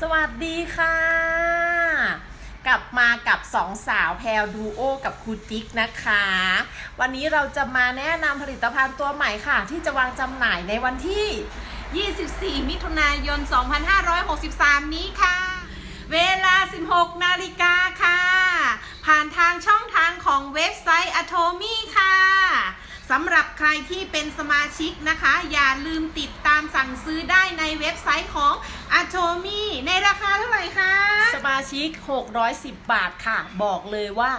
สวัสดีค่ะ กลับมากับสองสาวแพลดูโอกับครูติ๊กนะคะ วันนี้เราจะมาแนะนำผลิตภัณฑ์ตัวใหม่ค่ะ ที่จะวางจำหน่ายในวันที่ 24 มิถุนายน 2563 นี้ค่ะ เวลา 16 นาฬิกาค่ะ ผ่านทางช่องทางของเว็บไซต์ Atomy ค่ะ สำหรับใครที่เป็นสมาชิกนะคะ อย่าลืมติดตามสั่งซื้อได้ในเว็บไซต์ของ Atomy ในราคาเท่าไหร่คะ มาชิก 610 บาทค่ะ บอกเลยว่า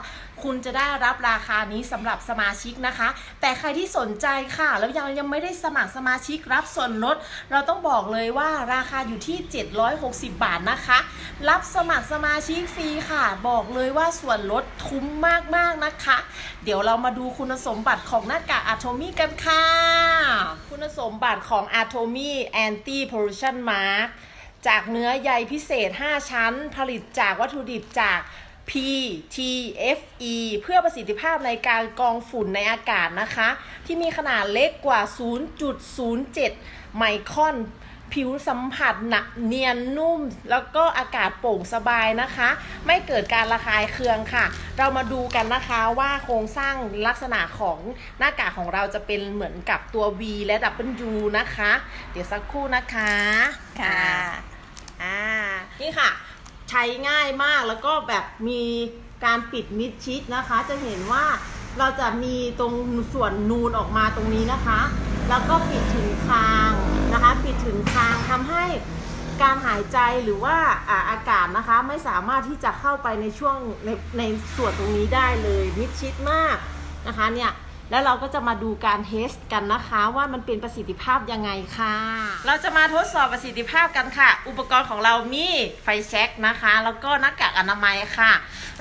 คุณจะได้รับราคานี้สำหรับสมาชิกนะคะ แต่ใครที่สนใจค่ะ แล้วยังยังไม่ได้สมัครสมาชิกรับส่วนลด เราต้องบอกเลยว่าราคาอยู่ที่ 760 บาทนะคะ รับสมัครสมาชิกฟรีค่ะ บอกเลยว่าส่วนลดคุ้มมากๆนะคะ เดี๋ยวเรามาดูคุณสมบัติของหน้ากากอะโทมี่กันค่ะ คุณสมบัติของ a t o m y Anti Pollution Mask จากเนื้อใยพิเศษ 5 ชั้น ผลิตจากวัตถุดิบจาก PTFE เพื่อประสิทธิภาพในการกรองฝุ่นในอากาศนะคะ ที่มีขนาดเล็กกว่า 0.07 ไมครอน ผิวสัมผัสหนักเนียนนุ่ม แล้วก็อากาศโปร่งสบายนะคะ ไม่เกิดการระคายเคืองค่ะ เรามาดูกันนะคะว่าโครงสร้างลักษณะของหน้ากากของเราจะเป็นเหมือนกับตัว V และ W นะคะ เดี๋ยวสักครู่นะคะค่ะอ่านี่ค่ะ ใช้ง่ายมากแล้วก็แบบมีการปิดมิดชิดนะคะ จะเห็นว่าเราจะมีตรงส่วนนูนออกมาตรงนี้นะคะ แล้วก็ปิดถึงคางนะคะปิดถึงคางทำให้การหายใจหรือว่าอาอากาศนะคะไม่สามารถที่จะเข้าไปในช่วงในในส่วนตรงนี้ได้เลยมิดชิดมากนะคะเนี่ย แล้วเราก็จะมาดูการเทสกันนะคะว่ามันเป็นประสิทธิภาพยังไงค่ะ เราจะมาทดสอบประสิทธิภาพกันค่ะ อุปกรณ์ของเรามีไฟแช็กนะคะ แล้วก็หน้ากากอนามัยค่ะ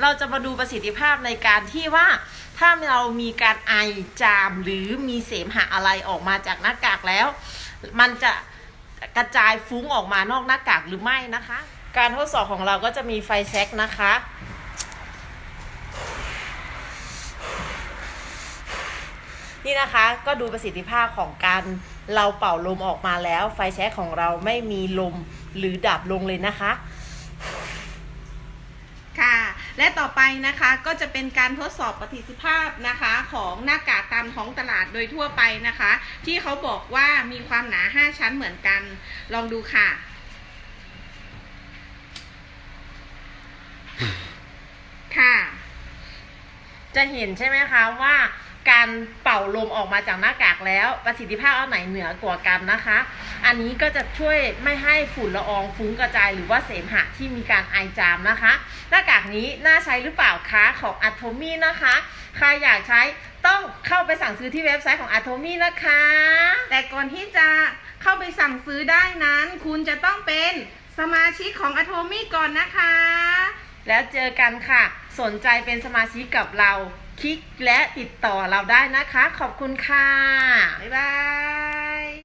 เราจะมาดูประสิทธิภาพในการที่ว่าถ้าเรามีการไอจามหรือมีเสมหะอะไรออกมาจากหน้ากากแล้ว มันจะกระจายฟุ้งออกมานอกหน้ากากหรือไม่นะคะ การทดสอบของเราก็จะมีไฟแช็กนะคะ นี่นะคะก็ดูประสิทธิภาพของการเราเป่าลมออกมาแล้ว ไฟแช็กของเราไม่มีลมหรือดับลงเลยนะคะ ค่ะ และต่อไปนะคะก็จะเป็นการทดสอบประสิทธิภาพนะคะของหน้ากากตามท้องตลาดโดยทั่วไปนะคะ ที่เขาบอกว่ามีความหนา 5 ชั้นเหมือนกัน ลองดูค่ะค่ะ จะเห็นใช่ไหมคะว่าการเป่าลมออกมาจากหน้ากากแล้ว ประสิทธิภาพอันไหนเหนือกว่ากันนะคะ อันนี้ก็จะช่วยไม่ให้ฝุ่นละอองฟุ้งกระจาย หรือว่าเสมหะที่มีการไอจามนะคะ หน้ากากนี้น่าใช้หรือเปล่าคะของ a t o m y นะคะ ใครอยากใช้ต้องเข้าไปสั่งซื้อที่เว็บไซต์ของ a t o m y นะคะ แต่ก่อนที่จะเข้าไปสั่งซื้อได้นั้น คุณจะต้องเป็นสมาชิกของ Atomy ก่อนนะคะ แล้วเจอกันค่ะ สนใจเป็นสมาชิกกับเรา คลิกและติดต่อเราได้นะคะ ขอบคุณค่ะ บ๊ายบาย